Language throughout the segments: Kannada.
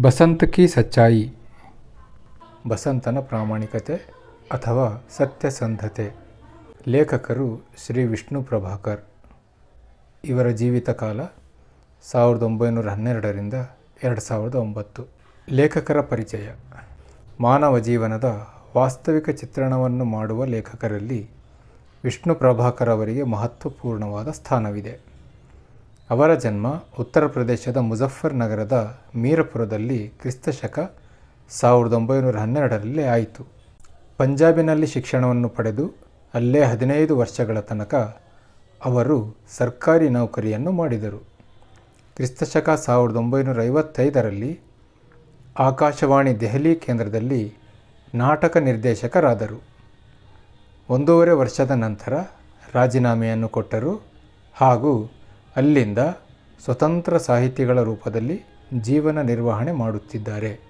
ಬಸಂತ್ ಕಿ ಸಚ್ಚಾಯಿ. ಬಸಂತನ ಪ್ರಾಮಾಣಿಕತೆ ಅಥವಾ ಸತ್ಯಸಂಧತೆ. ಲೇಖಕರು ಶ್ರೀ ವಿಷ್ಣು ಪ್ರಭಾಕರ್. ಇವರ ಜೀವಿತ ಕಾಲ ಸಾವಿರದ ಒಂಬೈನೂರ ಹನ್ನೆರಡರಿಂದ ಎರಡು ಸಾವಿರದ ಒಂಬತ್ತು. ಲೇಖಕರ ಪರಿಚಯ. ಮಾನವ ಜೀವನದ ವಾಸ್ತವಿಕ ಚಿತ್ರಣವನ್ನು ಮಾಡುವ ಲೇಖಕರಲ್ಲಿ ವಿಷ್ಣು ಪ್ರಭಾಕರ್ ಅವರಿಗೆ ಮಹತ್ವಪೂರ್ಣವಾದ ಸ್ಥಾನವಿದೆ. ಅವರ ಜನ್ಮ ಉತ್ತರ ಪ್ರದೇಶದ ಮುಜಫರ್ ನಗರದ ಮೀರಪುರದಲ್ಲಿ ಕ್ರಿಸ್ತಶಕ ಸಾವಿರದ ಒಂಬೈನೂರ ಹನ್ನೆರಡರಲ್ಲಿ ಆಯಿತು. ಪಂಜಾಬಿನಲ್ಲಿ ಶಿಕ್ಷಣವನ್ನು ಪಡೆದು ಅಲ್ಲೇ ಹದಿನೈದು ವರ್ಷಗಳ ತನಕ ಅವರು ಸರ್ಕಾರಿ ನೌಕರಿಯನ್ನು ಮಾಡಿದರು. ಕ್ರಿಸ್ತಶಕ ಸಾವಿರದ ಒಂಬೈನೂರ ಐವತ್ತೈದರಲ್ಲಿ ಆಕಾಶವಾಣಿ ದೆಹಲಿ ಕೇಂದ್ರದಲ್ಲಿ ನಾಟಕ ನಿರ್ದೇಶಕರಾದರು. ಒಂದೂವರೆ ವರ್ಷದ ನಂತರ ರಾಜೀನಾಮೆಯನ್ನು ಕೊಟ್ಟರು ಹಾಗೂ ಅಲ್ಲಿಂದ ಸ್ವತಂತ್ರ ಸಾಹಿತಿಗಳ ರೂಪದಲ್ಲಿ ಜೀವನ ನಿರ್ವಹಣೆ ಮಾಡುತ್ತಿದ್ದಾರೆ.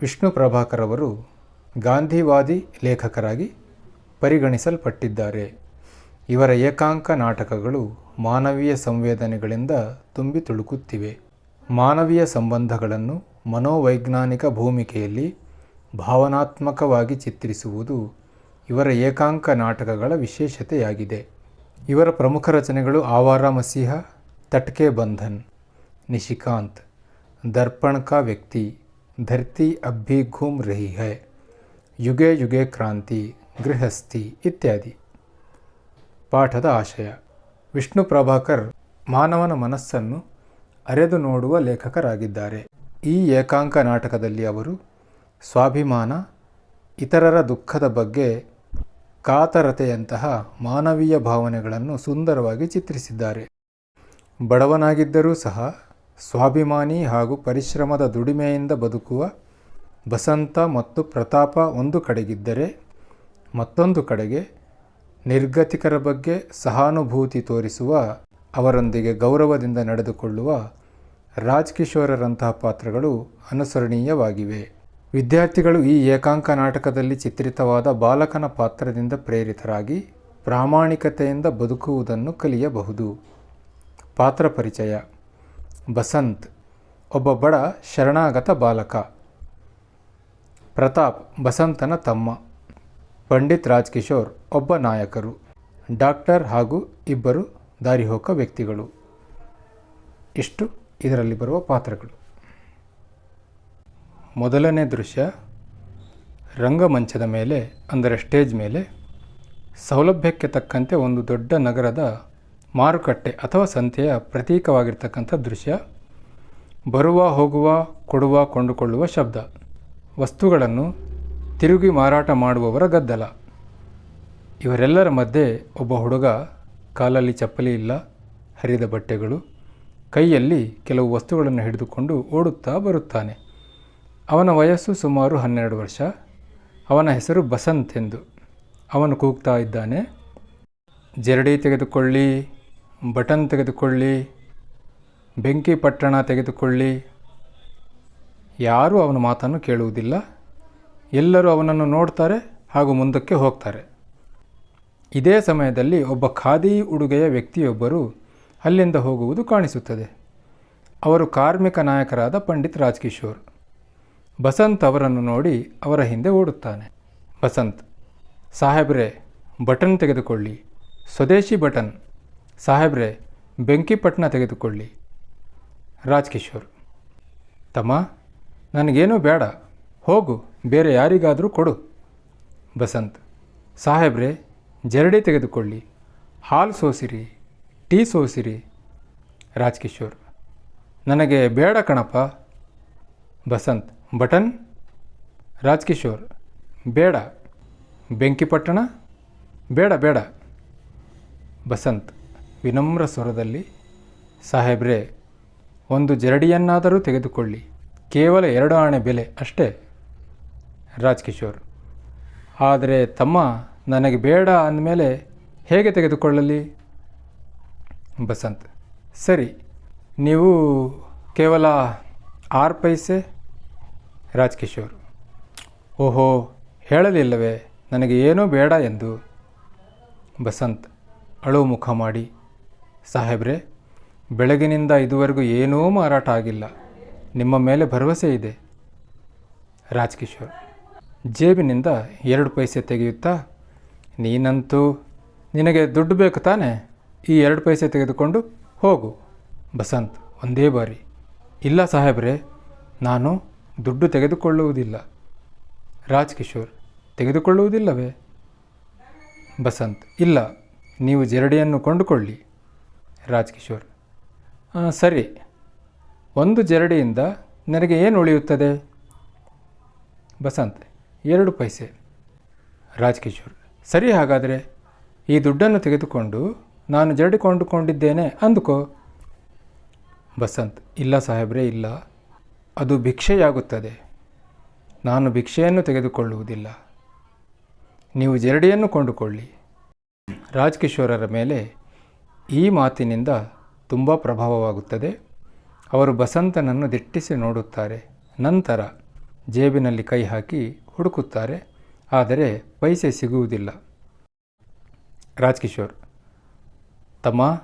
ವಿಷ್ಣು ಪ್ರಭಾಕರ್ ಅವರು ಗಾಂಧಿವಾದಿ ಲೇಖಕರಾಗಿ ಪರಿಗಣಿಸಲ್ಪಟ್ಟಿದ್ದಾರೆ. ಇವರ ಏಕಾಂಕ ನಾಟಕಗಳು ಮಾನವೀಯ ಸಂವೇದನೆಗಳಿಂದ ತುಂಬಿ ತುಳುಕುತ್ತಿವೆ. ಮಾನವೀಯ ಸಂಬಂಧಗಳನ್ನು ಮನೋವೈಜ್ಞಾನಿಕ ಭೂಮಿಕೆಯಲ್ಲಿ ಭಾವನಾತ್ಮಕವಾಗಿ ಚಿತ್ರಿಸುವುದು ಇವರ ಏಕಾಂಕ ನಾಟಕಗಳ ವಿಶೇಷತೆಯಾಗಿದೆ. ಇವರ ಪ್ರಮುಖ ರಚನೆಗಳು ಆವಾರ ಮಸೀಹ, ತಟ್ಕೆ ಬಂಧನ್, ನಿಶಿಕಾಂತ್, ದರ್ಪಣಕ ಕಾ ವ್ಯಕ್ತಿ, ಧರ್ತಿ ಅಬ್ಬಿ ಘೂಮ್ ರಹಿ ಹೈ, ಯುಗೆ ಯುಗೆ ಕ್ರಾಂತಿ, ಗೃಹಸ್ಥಿ ಇತ್ಯಾದಿ. ಪಾಠದ ಆಶಯ, ವಿಷ್ಣು ಪ್ರಭಾಕರ್ ಮಾನವನ ಮನಸ್ಸನ್ನು ಅರೆದು ನೋಡುವ ಲೇಖಕರಾಗಿದ್ದಾರೆ. ಈ ಏಕಾಂಕ ನಾಟಕದಲ್ಲಿ ಅವರು ಸ್ವಾಭಿಮಾನ, ಇತರರ ದುಃಖದ ಬಗ್ಗೆ ಕಾತರತೆಯಂತಹ ಮಾನವೀಯ ಭಾವನೆಗಳನ್ನು ಸುಂದರವಾಗಿ ಚಿತ್ರಿಸಿದ್ದಾರೆ. ಬಡವನಾಗಿದ್ದರೂ ಸಹ ಸ್ವಾಭಿಮಾನಿ ಹಾಗೂ ಪರಿಶ್ರಮದ ದುಡಿಮೆಯಿಂದ ಬದುಕುವ ಬಸಂತ ಮತ್ತು ಪ್ರತಾಪ ಒಂದು ಕಡೆಗಿದ್ದರೆ ಮತ್ತೊಂದು ಕಡೆಗೆ ನಿರ್ಗತಿಕರ ಬಗ್ಗೆ ಸಹಾನುಭೂತಿ ತೋರಿಸುವ ಅವರೊಂದಿಗೆ ಗೌರವದಿಂದ ನಡೆದುಕೊಳ್ಳುವ ರಾಜ್ ಕಿಶೋರರಂತಹ ಪಾತ್ರಗಳು ಅನುಸರಣೀಯವಾಗಿವೆ. ವಿದ್ಯಾರ್ಥಿಗಳು ಈ ಏಕಾಂಕ ನಾಟಕದಲ್ಲಿ ಚಿತ್ರಿತವಾದ ಬಾಲಕನ ಪಾತ್ರದಿಂದ ಪ್ರೇರಿತರಾಗಿ ಪ್ರಾಮಾಣಿಕತೆಯಿಂದ ಬದುಕುವುದನ್ನು ಕಲಿಯಬಹುದು. ಪಾತ್ರ ಪರಿಚಯ. ಬಸಂತ್, ಒಬ್ಬ ಬಡ ಶರಣಾಗತ ಬಾಲಕ. ಪ್ರತಾಪ್, ಬಸಂತನ ತಮ್ಮ. ಪಂಡಿತ್ ರಾಜ್ಕಿಶೋರ್, ಒಬ್ಬ ನಾಯಕರು. ಡಾಕ್ಟರ್ ಹಾಗೂ ಇಬ್ಬರು ದಾರಿಹೋಕ ವ್ಯಕ್ತಿಗಳು. ಇಷ್ಟು. ಇದರಲ್ಲಿ ಬರುವ ಪಾತ್ರಗಳು. ಮೊದಲನೇ ದೃಶ್ಯ ರಂಗಮಂಚದ ಮೇಲೆ, ಅಂದರೆ ಸ್ಟೇಜ್ ಮೇಲೆ, ಸೌಲಭ್ಯಕ್ಕೆ ತಕ್ಕಂತೆ ಒಂದು ದೊಡ್ಡ ನಗರದ ಮಾರುಕಟ್ಟೆ ಅಥವಾ ಸಂತೆಯ ಪ್ರತೀಕವಾಗಿರ್ತಕ್ಕಂಥ ದೃಶ್ಯ. ಬರುವ, ಹೋಗುವ, ಕೊಡುವ, ಕೊಂಡುಕೊಳ್ಳುವ ಶಬ್ದ. ವಸ್ತುಗಳನ್ನು ತಿರುಗಿ ಮಾರಾಟ ಮಾಡುವವರ ಗದ್ದಲ. ಇವರೆಲ್ಲರ ಮಧ್ಯೆ ಒಬ್ಬ ಹುಡುಗ ಕಾಲಲ್ಲಿ ಚಪ್ಪಲಿ ಇಲ್ಲ, ಹರಿದ ಬಟ್ಟೆಗಳು, ಕೈಯಲ್ಲಿ ಕೆಲವು ವಸ್ತುಗಳನ್ನು ಹಿಡಿದುಕೊಂಡು ಓಡುತ್ತಾ ಬರುತ್ತಾನೆ. ಅವನ ವಯಸ್ಸು ಸುಮಾರು ಹನ್ನೆರಡು ವರ್ಷ. ಅವನ ಹೆಸರು ಬಸಂತ್ ಎಂದು. ಅವನು ಕೂಗ್ತಾ ಇದ್ದಾನೆ. ಜರಡಿ ತೆಗೆದುಕೊಳ್ಳಿ, ಬಟನ್ ತೆಗೆದುಕೊಳ್ಳಿ, ಬೆಂಕಿ ಪಟ್ಟಣ ತೆಗೆದುಕೊಳ್ಳಿ. ಯಾರೂ ಅವನ ಮಾತನ್ನು ಕೇಳುವುದಿಲ್ಲ. ಎಲ್ಲರೂ ಅವನನ್ನು ನೋಡ್ತಾರೆ ಹಾಗೂ ಮುಂದಕ್ಕೆ ಹೋಗ್ತಾರೆ. ಇದೇ ಸಮಯದಲ್ಲಿ ಒಬ್ಬ ಖಾದಿ ಉಡುಗೆಯ ವ್ಯಕ್ತಿಯೊಬ್ಬರು ಅಲ್ಲಿಂದ ಹೋಗುವುದು ಕಾಣಿಸುತ್ತದೆ. ಅವರು ಕಾರ್ಮಿಕ ನಾಯಕರಾದ ಪಂಡಿತ್ ರಾಜ್ಕಿಶೋರ್. ಬಸಂತ್ ಅವರನ್ನು ನೋಡಿ ಅವರ ಹಿಂದೆ ಓಡುತ್ತಾನೆ. ಬಸಂತ್, ಸಾಹೇಬ್ರೆ, ಬಟನ್ ತೆಗೆದುಕೊಳ್ಳಿ. ಸ್ವದೇಶಿ ಬಟನ್, ಸಾಹೇಬ್ರೆ ಬೆಂಕಿಪಟ್ಟಣ ತೆಗೆದುಕೊಳ್ಳಿ. ರಾಜ್ಕಿಶೋರ್, ತಮ್ಮ, ನನಗೇನೂ ಬೇಡ, ಹೋಗು, ಬೇರೆ ಯಾರಿಗಾದರೂ ಕೊಡು. ಬಸಂತ್, ಸಾಹೇಬ್ರೆ, ಜರಡಿ ತೆಗೆದುಕೊಳ್ಳಿ. ಹಾಲು ಸೋಸಿರಿ, ಟೀ ಸೋಸಿರಿ. ರಾಜ್ಕಿಶೋರ್, ನನಗೆ ಬೇಡ ಕಣಪ್ಪ. ಬಸಂತ್ ಬಟನ್, ರಾಜ್ಕಿಶೋರ್, ಬೇಡ, ಬೆಂಕಿಪಟ್ಟಣ, ಬೇಡ ಬೇಡ. ಬಸಂತ್, ವಿನಮ್ರ ಸ್ವರದಲ್ಲಿ, ಸಾಹೇಬ್ರೆ, ಒಂದು ಜರಡಿಯನ್ನಾದರೂ ತೆಗೆದುಕೊಳ್ಳಿ. ಕೇವಲ ಎರಡು ಆಣೆ ಬೆಲೆ ಅಷ್ಟೇ, ರಾಜ್ಕಿಶೋರ್. ಆದರೆ ತಮ್ಮ ನನಗೆ ಬೇಡ ಅಂದಮೇಲೆ ಹೇಗೆ ತೆಗೆದುಕೊಳ್ಳಲಿ? ಬಸಂತ್, ಸರಿ, ನೀವು ಕೇವಲ ಆರು ಪೈಸೆ ರಾಜ್ಕಿಶೋರ್. ಓಹೋ, ಹೇಳಲಿಲ್ಲವೇ, ನನಗೆ ಏನೂ ಬೇಡ ಎಂದು. ಬಸಂತ್, ಅಳು ಮುಖ ಮಾಡಿ. ಸಾಹೇಬ್ರೆ, ಬೆಳಗಿನಿಂದ ಇದುವರೆಗೂ ಏನೂ ಮಾರಾಟ ಆಗಿಲ್ಲ. ನಿಮ್ಮ ಮೇಲೆ ಭರವಸೆ ಇದೆ. ರಾಜ್ಕಿಶೋರ್, ಜೇಬಿನಿಂದ ಎರಡು ಪೈಸೆ ತೆಗೆಯುತ್ತಾ? ನೀನಂತೂ ನಿನಗೆ ದುಡ್ಡು ಬೇಕು ತಾನೆ? ಈ ಎರಡು ಪೈಸೆ ತೆಗೆದುಕೊಂಡು ಹೋಗು. ಬಸಂತ್, ಒಂದೇ ಬಾರಿ. ಇಲ್ಲ ಸಾಹೇಬ್ರೆ, ನಾನು ದುಡ್ಡು ತೆಗೆದುಕೊಳ್ಳುವುದಿಲ್ಲ. ರಾಜ್ಕಿಶೋರ್ ತೆಗೆದುಕೊಳ್ಳುವುದಿಲ್ಲವೇ? ಬಸಂತ್, ಇಲ್ಲ, ನೀವು ಜರಡಿಯನ್ನು ಕೊಂಡುಕೊಳ್ಳಿ. ರಾಜ್ಕಿಶೋರ್ ಹಾಂ ಸರಿ. ಒಂದು ಜರಡಿಯಿಂದ ನನಗೆ ಏನು ಉಳಿಯುತ್ತದೆ? ಬಸಂತ್, ಎರಡು ಪೈಸೆ. ರಾಜ್ಕಿಶೋರ್ ಸರಿ ಹಾಗಾದರೆ, ಈ ದುಡ್ಡನ್ನು ತೆಗೆದುಕೊಂಡು ನಾನು ಜರಡಿ ಕೊಂಡುಕೊಂಡಿದ್ದೇನೆ ಅಂದುಕೋ. ಬಸಂತ್, ಇಲ್ಲ ಸಾಹೇಬ್ರೆ, ಇಲ್ಲ. ಅದು ಭಿಕ್ಷೆಯಾಗುತ್ತದೆ. ನಾನು ಭಿಕ್ಷೆಯನ್ನು ತೆಗೆದುಕೊಳ್ಳುವುದಿಲ್ಲ. ನೀವು ಜರಡಿಯನ್ನು ಕೊಂಡುಕೊಳ್ಳಿ. ರಾಜ್ಕಿಶೋರರ ಮೇಲೆ ಈ ಮಾತಿನಿಂದ ತುಂಬ ಪ್ರಭಾವವಾಗುತ್ತದೆ. ಅವರು ಬಸಂತನನ್ನು ದಿಟ್ಟಿಸಿ ನೋಡುತ್ತಾರೆ. ನಂತರ ಜೇಬಿನಲ್ಲಿ ಕೈ ಹಾಕಿ ಹುಡುಕುತ್ತಾರೆ. ಆದರೆ ಪೈಸೆ ಸಿಗುವುದಿಲ್ಲ. ರಾಜ್ಕಿಶೋರ್, ತಮ್ಮ,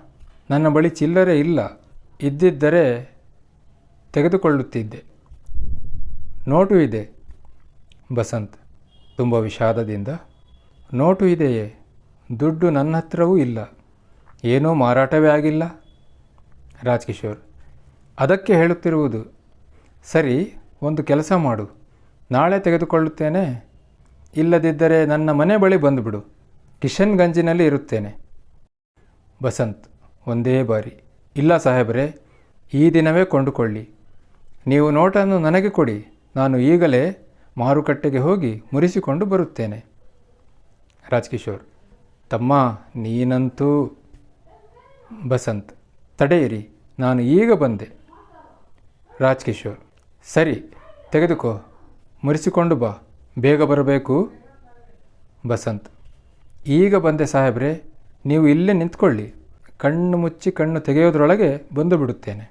ನನ್ನ ಬಳಿ ಚಿಲ್ಲರೆ ಇಲ್ಲ. ಇದ್ದಿದ್ದರೆ ತೆಗೆದುಕೊಳ್ಳುತ್ತಿದ್ದೆ. ನೋಟು ಇದೆ, ಬಸಂತ್, ತುಂಬ ವಿಷಾದದಿಂದ. ನೋಟು ಇದೆಯೇ? ದುಡ್ಡು ನನ್ನ ಹತ್ರವೂ ಇಲ್ಲ. ಏನೋ ಮಾರಾಟವೇ ಆಗಿಲ್ಲ. ರಾಜ್ಕಿಶೋರ್, ಅದಕ್ಕೆ ಹೇಳುತ್ತಿರುವುದು, ಸರಿ, ಒಂದು ಕೆಲಸ ಮಾಡು, ನಾಳೆ ತೆಗೆದುಕೊಳ್ಳುತ್ತೇನೆ. ಇಲ್ಲದಿದ್ದರೆ ನನ್ನ ಮನೆ ಬಳಿ ಬಂದುಬಿಡು ಕಿಶನ್ಗಂಜಿನಲ್ಲಿ ಇರುತ್ತೇನೆ. ಬಸಂತ್, ಒಂದೇ ಬಾರಿ, ಇಲ್ಲ ಸಾಹೇಬರೇ, ಈ ದಿನವೇ ಕೊಂಡುಕೊಳ್ಳಿ. ನೀವು ನೋಟನ್ನು ನನಗೆ ಕೊಡಿ, ನಾನು ಈಗಲೇ ಮಾರುಕಟ್ಟೆಗೆ ಹೋಗಿ ಮುರಿಸಿಕೊಂಡು ಬರುತ್ತೇನೆ. ರಾಜ್ಕಿಶೋರ್, ತಮ್ಮ ನೀನಂತೂ ಬಸಂತ್, ತಡೆಯಿರಿ, ನಾನು ಈಗ ಬಂದೆ. ರಾಜ್ಕಿಶೋರ್, ಸರಿ, ತೆಗೆದುಕೋ, ಮುರಿಸಿಕೊಂಡು ಬಾ, ಬೇಗ ಬರಬೇಕು. ಬಸಂತ್, ಈಗ ಬಂದೆ ಸಾಹೇಬ್ರೆ, ನೀವು ಇಲ್ಲೇ ನಿಂತ್ಕೊಳ್ಳಿ, ಕಣ್ಣು ಮುಚ್ಚಿ ಕಣ್ಣು ತೆಗೆಯೋದ್ರೊಳಗೆ ಬಂದು ಬಿಡುತ್ತೇನೆ.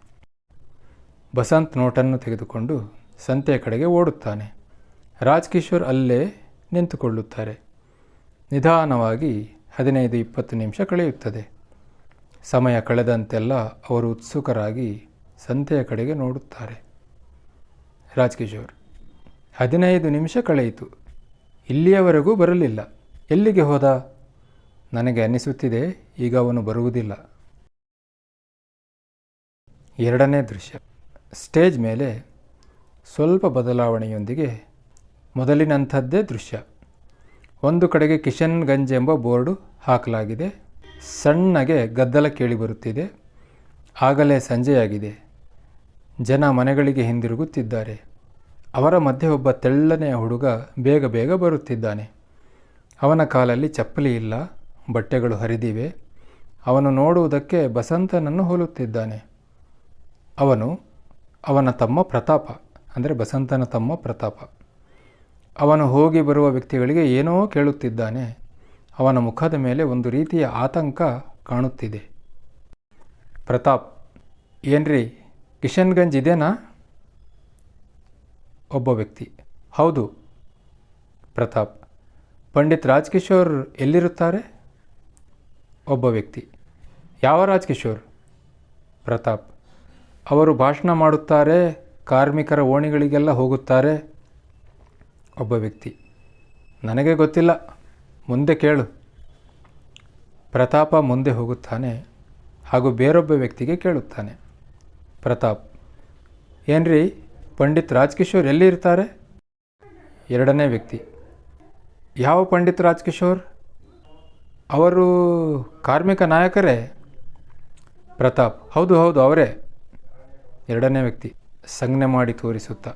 ಬಸಂತ್ ನೋಟನ್ನು ತೆಗೆದುಕೊಂಡು ಸಂತೆಯ ಕಡೆಗೆ ಓಡುತ್ತಾನೆ. ರಾಜ್ಕಿಶೋರ್ ಅಲ್ಲೇ ನಿಂತುಕೊಳ್ಳುತ್ತಾರೆ. ನಿಧಾನವಾಗಿ ಹದಿನೈದು ಇಪ್ಪತ್ತು ನಿಮಿಷ ಕಳೆಯುತ್ತದೆ. ಸಮಯ ಕಳೆದಂತೆಲ್ಲ ಅವರು ಉತ್ಸುಕರಾಗಿ ಸಂತೆಯ ಕಡೆಗೆ ನೋಡುತ್ತಾರೆ. ರಾಜ್ಕಿಶೋರ್, ಹದಿನೈದು ನಿಮಿಷ ಕಳೆಯಿತು. ಇಲ್ಲಿಯವರೆಗೂ ಬರಲಿಲ್ಲ. ಎಲ್ಲಿಗೆ ಹೋದ? ನನಗೆ ಅನ್ನಿಸುತ್ತಿದೆ, ಈಗ ಅವನು ಬರುವುದಿಲ್ಲ. ಎರಡನೇ ದೃಶ್ಯ. ಸ್ಟೇಜ್ ಮೇಲೆ ಸ್ವಲ್ಪ ಬದಲಾವಣೆಯೊಂದಿಗೆ ಮೊದಲಿನಂಥದ್ದೇ ದೃಶ್ಯ. ಒಂದು ಕಡೆಗೆ ಕಿಶನ್ ಗಂಜ್ ಎಂಬ ಬೋರ್ಡು ಹಾಕಲಾಗಿದೆ. ಸಣ್ಣಗೆ ಗದ್ದಲ ಕೇಳಿಬರುತ್ತಿದೆ ಆಗಲೇ ಸಂಜೆಯಾಗಿದೆ. ಜನ ಮನೆಗಳಿಗೆ ಹಿಂದಿರುಗುತ್ತಿದ್ದಾರೆ. ಅವರ ಮಧ್ಯೆ ಒಬ್ಬ ತೆಳ್ಳನೆಯ ಹುಡುಗ ಬೇಗ ಬೇಗ ಬರುತ್ತಿದ್ದಾನೆ. ಅವನ ಕಾಲಲ್ಲಿ ಚಪ್ಪಲಿ ಇಲ್ಲ, ಬಟ್ಟೆಗಳು ಹರಿದಿವೆ. ಅವನು ನೋಡುವುದಕ್ಕೆ ಬಸಂತನನ್ನು ಹೋಲುತ್ತಿದ್ದಾನೆ. ಅವನು ಅವನ ತಮ್ಮ ಪ್ರತಾಪ, ಅಂದರೆ ಬಸಂತನ ತಮ್ಮ ಪ್ರತಾಪ. ಅವನು ಹೋಗಿ ಬರುವ ವ್ಯಕ್ತಿಗಳಿಗೆ ಏನೋ ಕೇಳುತ್ತಿದ್ದಾನೆ. ಅವನ ಮುಖದ ಮೇಲೆ ಒಂದು ರೀತಿಯ ಆತಂಕ ಕಾಣುತ್ತಿದೆ. ಪ್ರತಾಪ್, ಏನ್ರಿ, ಕಿಶನ್ಗಂಜ್ ಇದೇನಾ? ಒಬ್ಬ ವ್ಯಕ್ತಿ. ಹೌದು. ಪ್ರತಾಪ್, ಪಂಡಿತ್ ರಾಜ್ಕಿಶೋರ್ ಎಲ್ಲಿರುತ್ತಾರೆ? ಒಬ್ಬ ವ್ಯಕ್ತಿ. ಯಾವ ರಾಜ್ಕಿಶೋರ್? ಪ್ರತಾಪ್. ಅವರು ಭಾಷಣ ಮಾಡುತ್ತಾರೆ, ಕಾರ್ಮಿಕರ ಓಣಿಗಳಿಗೆಲ್ಲ ಹೋಗುತ್ತಾರೆ. ಒಬ್ಬ ವ್ಯಕ್ತಿ, ನನಗೆ ಗೊತ್ತಿಲ್ಲ, ಮುಂದೆ ಕೇಳು. ಪ್ರತಾಪ ಮುಂದೆ ಹೋಗುತ್ತಾನೆ ಹಾಗೂ ಬೇರೊಬ್ಬ ವ್ಯಕ್ತಿಗೆ ಕೇಳುತ್ತಾನೆ. ಪ್ರತಾಪ್, ಏನ್ರಿ, ಪಂಡಿತ್ ರಾಜ್ಕಿಶೋರ್ ಎಲ್ಲಿ ಇರ್ತಾರೆ? ಎರಡನೇ ವ್ಯಕ್ತಿ, ಯಾವ ಪಂಡಿತ್ ರಾಜ್ಕಿಶೋರ್? ಅವರು ಕಾರ್ಮಿಕ ನಾಯಕರೇ? ಪ್ರತಾಪ್, ಹೌದು ಹೌದು, ಅವರೇ. ಎರಡನೇ ವ್ಯಕ್ತಿ ಸಂಜ್ಞೆ ಮಾಡಿ ತೋರಿಸುತ್ತಾ,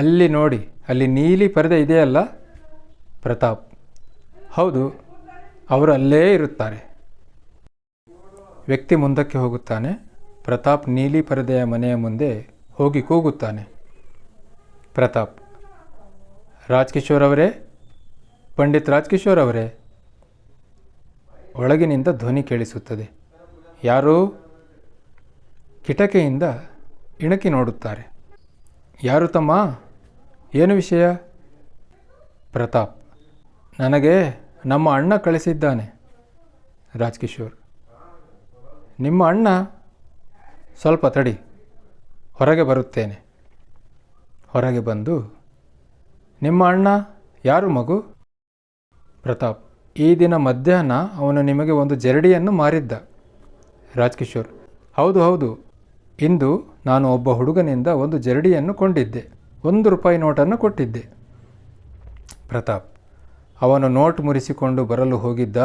ಅಲ್ಲಿ ನೋಡಿ, ಅಲ್ಲಿ ನೀಲಿ ಪರದೆ ಇದೆಯಲ್ಲ? ಪ್ರತಾಪ್, ಹೌದು, ಅವರು ಅಲ್ಲೇ ಇರುತ್ತಾರೆ. ವ್ಯಕ್ತಿ ಮುಂದಕ್ಕೆ ಹೋಗುತ್ತಾನೆ, ಪ್ರತಾಪ್ ನೀಲಿ ಪರದೆಯ ಮನೆಯ ಮುಂದೆ ಹೋಗಿ ಕೂಗುತ್ತಾನೆ. ಪ್ರತಾಪ್, ರಾಜ್ಕಿಶೋರ್ ಅವರೇ? ಪಂಡಿತ್ ರಾಜ್ಕಿಶೋರ್ ಅವರೇ? ಒಳಗಿನಿಂದ ಧ್ವನಿ ಕೇಳಿಸುತ್ತದೆ. ಯಾರು? ಕಿಟಕಿಯಿಂದ ಇಣಕಿ ನೋಡುತ್ತಾರೆ. ಯಾರು ತಮ್ಮ? ಏನು ವಿಷಯ? ಪ್ರತಾಪ್, ನನಗೆ ನಮ್ಮ ಅಣ್ಣ ಕಳಿಸಿದ್ದಾನೆ. ರಾಜ್ಕಿಶೋರ್, ನಿಮ್ಮ ಅಣ್ಣ? ಸ್ವಲ್ಪ ತಡಿ, ಹೊರಗೆ ಬರುತ್ತೇನೆ. ಹೊರಗೆ ಬಂದು, ನಿಮ್ಮ ಅಣ್ಣ ಯಾರು ಮಗು? ಪ್ರತಾಪ್, ಈ ದಿನ ಮಧ್ಯಾಹ್ನ ಅವನು ನಿಮಗೆ ಒಂದು ಜರಡಿಯನ್ನು ಮಾರಿದ್ದ. ರಾಜ್ಕಿಶೋರ್, ಹೌದು ಹೌದು, ಇಂದು ನಾನು ಒಬ್ಬ ಹುಡುಗನಿಂದ ಒಂದು ಜರಡಿಯನ್ನು ಕೊಂಡಿದ್ದೆ. ಒಂದು ರೂಪಾಯಿ ನೋಟನ್ನು ಕೊಟ್ಟಿದ್ದೆ. ಪ್ರತಾಪ್, ಅವನು ನೋಟ್ ಮುರಿಸಿಕೊಂಡು ಬರಲು ಹೋಗಿದ್ದ,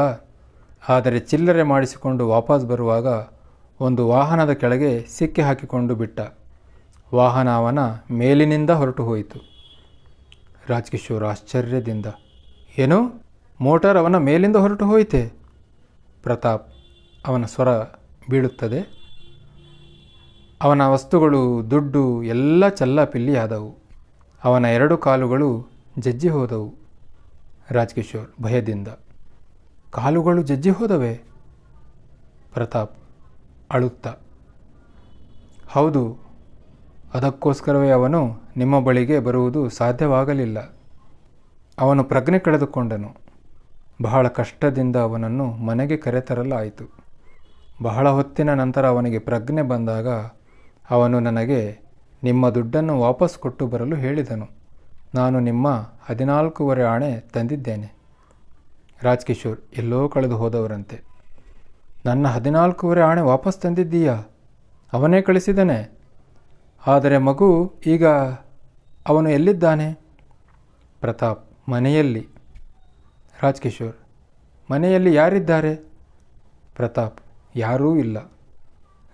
ಆದರೆ ಚಿಲ್ಲರೆ ಮಾಡಿಸಿಕೊಂಡು ವಾಪಸ್ ಬರುವಾಗ ಒಂದು ವಾಹನದ ಕೆಳಗೆ ಸಿಕ್ಕಿ ಹಾಕಿಕೊಂಡು ಬಿಟ್ಟ. ವಾಹನ ಅವನ ಮೇಲಿನಿಂದ ಹೊರಟು ಹೋಯಿತು. ರಾಜ್ಕಿಶೋರ್ ಆಶ್ಚರ್ಯದಿಂದ, ಏನು? ಮೋಟಾರ್ ಅವನ ಮೇಲಿಂದ ಹೊರಟು ಹೋಯಿತೆ? ಪ್ರತಾಪ್, ಅವನ ಸ್ವರ ಬೀಳುತ್ತದೆ? ಅವನ ವಸ್ತುಗಳು, ದುಡ್ಡು ಎಲ್ಲ ಚಲ್ಲಾಪಿಲ್ಲಿಯಾದವು. ಅವನ ಎರಡು ಕಾಲುಗಳು ಜಜ್ಜಿ ಹೋದವು. ರಾಜ್ಕಿಶೋರ್ ಭಯದಿಂದ, ಕಾಲುಗಳು ಜಜ್ಜಿ ಹೋದವೆ? ಪ್ರತಾಪ್ ಅಳುತ್ತಾ, ಹೌದು, ಅದಕ್ಕೋಸ್ಕರವೇ ಅವನು ನಿಮ್ಮ ಬಳಿಗೆ ಬರುವುದು ಸಾಧ್ಯವಾಗಲಿಲ್ಲ. ಅವನು ಪ್ರಜ್ಞೆ ಕಳೆದುಕೊಂಡನು. ಬಹಳ ಕಷ್ಟದಿಂದ ಅವನನ್ನು ಮನೆಗೆ ಕರೆತರಲಾಯಿತು. ಬಹಳ ಹೊತ್ತಿನ ನಂತರ ಅವನಿಗೆ ಪ್ರಜ್ಞೆ ಬಂದಾಗ ಅವನು ನನಗೆ, ನಿಮ್ಮ ದುಡ್ಡನ್ನು ವಾಪಸ್ ಕೊಟ್ಟು ಬರಲು ಹೇಳಿದನು. ನಾನು ನಿಮ್ಮ ಹದಿನಾಲ್ಕೂವರೆ ಆಣೆ ತಂದಿದ್ದೇನೆ. ರಾಜ್ಕಿಶೋರ್ ಎಲ್ಲೋ ಕಳೆದು ಹೋದವರಂತೆ. ನನ್ನ ಹದಿನಾಲ್ಕೂವರೆ ಆಣೆ ವಾಪಸ್ ತಂದಿದ್ದೀಯಾ? ಅವನೇ ಕಳಿಸಿದನೆ ಆದರೆ ಮಗು, ಈಗ ಅವನು ಎಲ್ಲಿದ್ದಾನೆ? ಪ್ರತಾಪ್, ಮನೆಯಲ್ಲಿ. ರಾಜ್ಕಿಶೋರ್, ಮನೆಯಲ್ಲಿ ಯಾರಿದ್ದಾರೆ? ಪ್ರತಾಪ್, ಯಾರೂ ಇಲ್ಲ.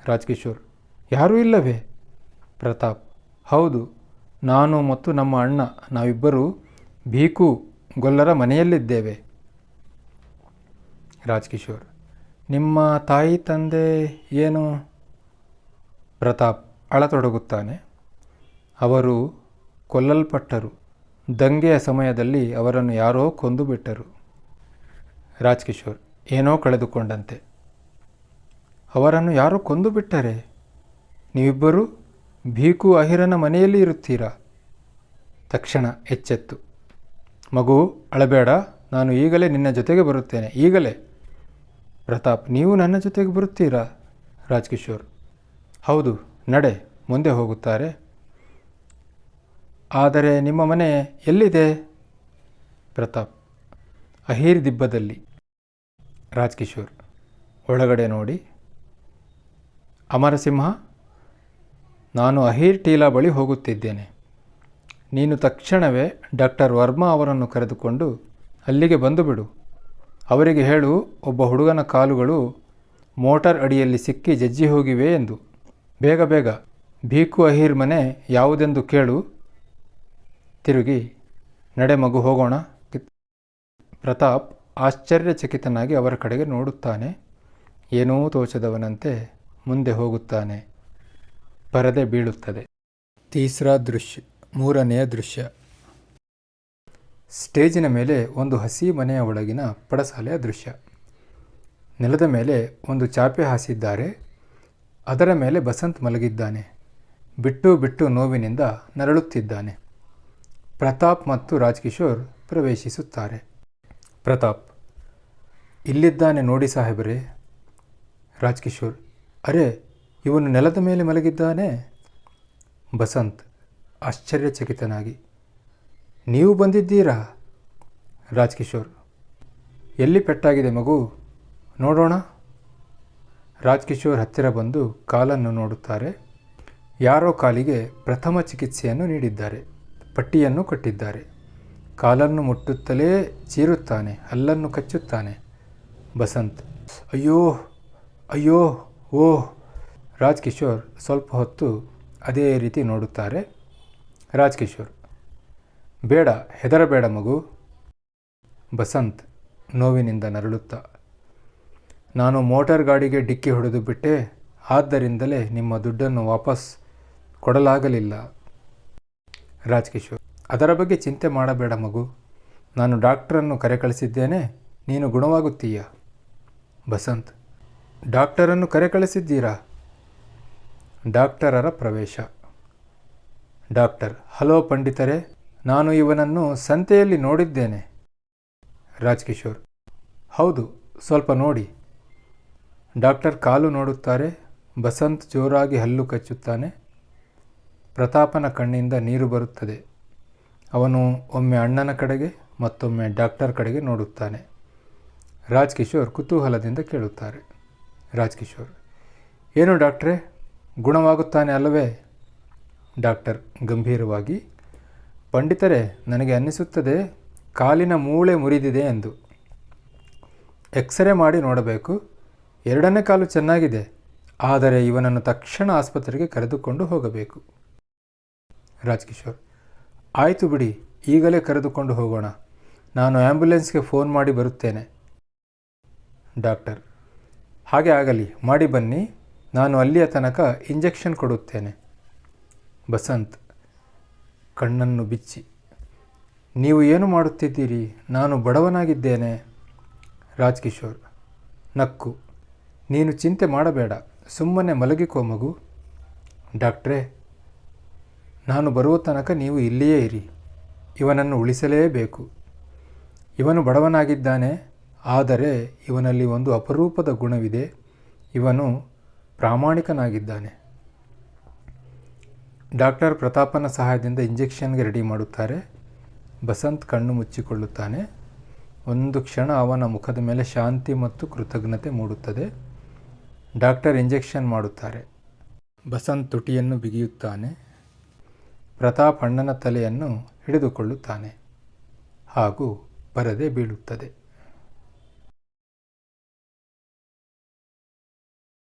ರಾಜ್ಕಿಶೋರ್ ಯಾರೂ ಇಲ್ಲವೇ? ಪ್ರತಾಪ್. ಹೌದು, ನಾನು ಮತ್ತು ನಮ್ಮ ಅಣ್ಣ, ನಾವಿಬ್ಬರು ಭೀಕು ಗೊಲ್ಲರ ಮನೆಯಲ್ಲಿದ್ದೇವೆ. ರಾಜ್ಕಿಶೋರ್. ನಿಮ್ಮ ತಾಯಿ ತಂದೆ ಏನು? ಪ್ರತಾಪ್ ಅಳತೊಡಗುತ್ತಾನೆ. ಅವರು ಕೊಲ್ಲಲ್ಪಟ್ಟರು. ದಂಗೆಯ ಸಮಯದಲ್ಲಿ ಅವರನ್ನು ಯಾರೋ ಕೊಂದು ಬಿಟ್ಟರು ರಾಜ್ಕಿಶೋರ್, ಏನೋ ಕಳೆದುಕೊಂಡಂತೆ. ಅವರನ್ನು ಯಾರೋ ಕೊಂದು ಬಿಟ್ಟರೆ ನೀವಿಬ್ಬರು ಭೀಕು ಅಹಿರನ ಮನೆಯಲ್ಲಿ ಇರುತ್ತೀರಾ? ತಕ್ಷಣ ಎಚ್ಚೆತ್ತು. ಮಗು, ಅಳಬೇಡ, ನಾನು ಈಗಲೇ ನಿನ್ನ ಜೊತೆಗೆ ಬರುತ್ತೇನೆ. ಈಗಲೇ. ಪ್ರತಾಪ್, ನೀವು ನನ್ನ ಜೊತೆಗೆ ಬರುತ್ತೀರಾ? ರಾಜ್ಕಿಶೋರ್, ಹೌದು, ನಡೆ, ಮುಂದೆ ಹೋಗುತ್ತಾರೆ. ಆದರೆ ನಿಮ್ಮ ಮನೆ ಎಲ್ಲಿದೆ? ಪ್ರತಾಪ್, ಅಹೀರ್ ದಿಬ್ಬದಲ್ಲಿ. ರಾಜ್ಕಿಶೋರ್, ಒಳಗಡೆ ನೋಡಿ. ಅಮರಸಿಂಹ ನಾನು ಅಹೀರ್ ಟೀಲಾ ಬಳಿ ಹೋಗುತ್ತಿದ್ದೇನೆ. ನೀನು ತಕ್ಷಣವೇ ಡಾಕ್ಟರ್ ವರ್ಮಾ ಅವರನ್ನು ಕರೆದುಕೊಂಡು ಅಲ್ಲಿಗೆ ಬಂದು ಬಿಡು ಅವರಿಗೆ ಹೇಳು, ಒಬ್ಬ ಹುಡುಗನ ಕಾಲುಗಳು ಮೋಟಾರ್ ಅಡಿಯಲ್ಲಿ ಸಿಕ್ಕಿ ಜಜ್ಜಿ ಹೋಗಿವೆ ಎಂದು. ಬೇಗ ಬೇಗ, ಭೀಕು ಅಹೀರ್ ಮನೆ ಯಾವುದೆಂದು ಕೇಳು. ತಿರುಗಿ, ನಡೆ ಮಗು ಹೋಗೋಣ. ಪ್ರತಾಪ್ ಆಶ್ಚರ್ಯಚಕಿತನಾಗಿ ಅವರ ಕಡೆಗೆ ನೋಡುತ್ತಾನೆ. ಏನೂ ತೋಚದವನಂತೆ ಮುಂದೆ ಹೋಗುತ್ತಾನೆ. ಪರದೆ ಬೀಳುತ್ತದೆ. ತೀಸ್ರಾ ದೃಶ್ಯ ಮೂರನೆಯ ದೃಶ್ಯ. ಸ್ಟೇಜಿನ ಮೇಲೆ ಒಂದು ಹಸಿ ಮನೆಯ ಒಳಗಿನ ಪಡಸಾಲೆಯ ದೃಶ್ಯ. ನೆಲದ ಮೇಲೆ ಒಂದು ಚಾಪೆ ಹಾಸಿದ್ದಾರೆ. ಅದರ ಮೇಲೆ ಬಸಂತ್ ಮಲಗಿದ್ದಾನೆ. ಬಿಟ್ಟು ಬಿಟ್ಟು ನೋವಿನಿಂದ ನರಳುತ್ತಿದ್ದಾನೆ. ಪ್ರತಾಪ್ ಮತ್ತು ರಾಜ್ಕಿಶೋರ್ ಪ್ರವೇಶಿಸುತ್ತಾರೆ. ಪ್ರತಾಪ್ ಇಲ್ಲಿದ್ದಾನೆ ನೋಡಿ ಸಾಹೇಬರೇ. ರಾಜ್ಕಿಶೋರ್ ಅರೆ ಇವನು ನೆಲದ ಮೇಲೆ ಮಲಗಿದ್ದಾನೆ. ಬಸಂತ್ ಆಶ್ಚರ್ಯಚಕಿತನಾಗಿ, ನೀವು ಬಂದಿದ್ದೀರಾ? ರಾಜ್ಕಿಶೋರ್, ಎಲ್ಲಿ ಪೆಟ್ಟಾಗಿದೆ ಮಗು? ನೋಡೋಣ. ರಾಜ್ಕಿಶೋರ್ ಹತ್ತಿರ ಬಂದು ಕಾಲನ್ನು ನೋಡುತ್ತಾರೆ. ಯಾರೋ ಕಾಲಿಗೆ ಪ್ರಥಮ ಚಿಕಿತ್ಸೆಯನ್ನು ನೀಡಿದ್ದಾರೆ. ಪಟ್ಟಿಯನ್ನು ಕಟ್ಟಿದ್ದಾರೆ. ಕಾಲನ್ನು ಮುಟ್ಟುತ್ತಲೇ ಚೀರುತ್ತಾನೆ, ಹಲ್ಲನ್ನು ಕಚ್ಚುತ್ತಾನೆ. ಬಸಂತ್, ಅಯ್ಯೋ ಅಯ್ಯೋ, ಓಹ್ ರಾಜ್ಕಿಶೋರ್ ಸ್ವಲ್ಪ ಹೊತ್ತು ಅದೇ ರೀತಿ ನೋಡುತ್ತಾರೆ. ರಾಜ್ಕಿಶೋರ್, ಬೇಡ, ಹೆದರಬೇಡ ಮಗು. ಬಸಂತ್ ನೋವಿನಿಂದ ನರಳುತ್ತಾ, ನಾನು ಮೋಟಾರ್ ಗಾಡಿಗೆ ಡಿಕ್ಕಿ ಹೊಡೆದು ಬಿಟ್ಟೆ, ಆದ್ದರಿಂದಲೇ ನಿಮ್ಮ ದುಡ್ಡನ್ನು ವಾಪಸ್ ಕೊಡಲಾಗಲಿಲ್ಲ. ರಾಜ್ಕಿಶೋರ್, ಅದರ ಬಗ್ಗೆ ಚಿಂತೆ ಮಾಡಬೇಡ ಮಗು. ನಾನು ಡಾಕ್ಟರನ್ನು ಕರೆ ಕಳಿಸಿದ್ದೇನೆ, ನೀನು ಗುಣವಾಗುತ್ತೀಯ. ಬಸಂತ್, ಡಾಕ್ಟರನ್ನು ಕರೆ ಕಳಿಸಿದ್ದೀರಾ? ಡಾಕ್ಟರರ ಪ್ರವೇಶ. ಡಾಕ್ಟರ್, ಹಲೋ ಪಂಡಿತರೇ, ನಾನು ಇವನನ್ನು ಸಂತೆಯಲ್ಲಿ ನೋಡಿದ್ದೇನೆ. ರಾಜ್ಕಿಶೋರ್, ಹೌದು, ಸ್ವಲ್ಪ ನೋಡಿ. ಡಾಕ್ಟರ್ ಕಾಲು ನೋಡುತ್ತಾರೆ, ಬಸಂತ್ ಜೋರಾಗಿ ಹಲ್ಲು ಕಚ್ಚುತ್ತಾನೆ. ಪ್ರತಾಪನ ಕಣ್ಣಿಂದ ನೀರು ಬರುತ್ತದೆ. ಅವನು ಒಮ್ಮೆ ಅಣ್ಣನ ಕಡೆಗೆ, ಮತ್ತೊಮ್ಮೆ ಡಾಕ್ಟರ್ ಕಡೆಗೆ ನೋಡುತ್ತಾನೆ. ರಾಜ್ಕಿಶೋರ್ ಕುತೂಹಲದಿಂದ ಕೇಳುತ್ತಾರೆ. ರಾಜ್ಕಿಶೋರ್, ಏನು ಡಾಕ್ಟ್ರೇ ಗುಣವಾಗುತ್ತಾನೆ ಅಲ್ಲವೇ? ಡಾಕ್ಟರ್, ಗಂಭೀರವಾಗಿ, ಪಂಡಿತರೇ, ನನಗೆ ಅನ್ನಿಸುತ್ತದೆ, ಕಾಲಿನ ಮೂಳೆ ಮುರಿದಿದೆ ಎಂದು. ಎಕ್ಸ್ರೇ ಮಾಡಿ ನೋಡಬೇಕು. ಎರಡನೇ ಕಾಲು ಚೆನ್ನಾಗಿದೆ. ಆದರೆ ಇವನನ್ನು ತಕ್ಷಣ ಆಸ್ಪತ್ರೆಗೆ ಕರೆದುಕೊಂಡು ಹೋಗಬೇಕು. ರಾಜ್ಕಿಶೋರ್, ಆಯಿತು ಬಿಡಿ, ಈಗಲೇ ಕರೆದುಕೊಂಡು ಹೋಗೋಣ. ನಾನು ಆ್ಯಂಬುಲೆನ್ಸ್ಗೆ ಫೋನ್ ಮಾಡಿ ಬರುತ್ತೇನೆ. ಡಾಕ್ಟರ್, ಹಾಗೆ ಆಗಲಿ, ಮಾಡಿ ಬನ್ನಿ. ನಾನು ಅಲ್ಲಿಯ ತನಕ ಇಂಜೆಕ್ಷನ್ ಕೊಡುತ್ತೇನೆ. ಬಸಂತ್, ಕಣ್ಣನ್ನು ಬಿಚ್ಚಿ, ನೀವು ಏನು ಮಾಡುತ್ತಿದ್ದೀರಿ? ನಾನು ಬಡವನಾಗಿದ್ದೇನೆ. ರಾಜ್ಕಿಶೋರ್, ನಕ್ಕು, ನೀನು ಚಿಂತೆ ಮಾಡಬೇಡ. ಸುಮ್ಮನೆ ಮಲಗಿಕೋ ಮಗು. ಡಾಕ್ಟ್ರೇ, ನಾನು ಬರುವ ತನಕ ನೀವು ಇಲ್ಲಿಯೇ ಇರಿ. ಇವನನ್ನು ಉಳಿಸಲೇಬೇಕು. ಇವನು ಬಡವನಾಗಿದ್ದಾನೆ, ಆದರೆ ಇವನಲ್ಲಿ ಒಂದು ಅಪರೂಪದ ಗುಣವಿದೆ. ಇವನು ಪ್ರಾಮಾಣಿಕನಾಗಿದ್ದಾನೆ. ಡಾಕ್ಟರ್ ಪ್ರತಾಪನ ಸಹಾಯದಿಂದ ಇಂಜೆಕ್ಷನ್ಗೆ ರೆಡಿ ಮಾಡುತ್ತಾರೆ. ಬಸಂತ್ ಕಣ್ಣು ಮುಚ್ಚಿಕೊಳ್ಳುತ್ತಾನೆ. ಒಂದು ಕ್ಷಣ ಅವನ ಮುಖದ ಮೇಲೆ ಶಾಂತಿ ಮತ್ತು ಕೃತಜ್ಞತೆ ಮೂಡುತ್ತದೆ. ಡಾಕ್ಟರ್ ಇಂಜೆಕ್ಷನ್ ಮಾಡುತ್ತಾರೆ. ಬಸಂತ್ ತುಟಿಯನ್ನು ಬಿಗಿಯುತ್ತಾನೆ. ಪ್ರತಾಪ್ ಅಣ್ಣನ ತಲೆಯನ್ನು ಹಿಡಿದುಕೊಳ್ಳುತ್ತಾನೆ. ಹಾಗೂ ಪರದೆ ಬೀಳುತ್ತದೆ.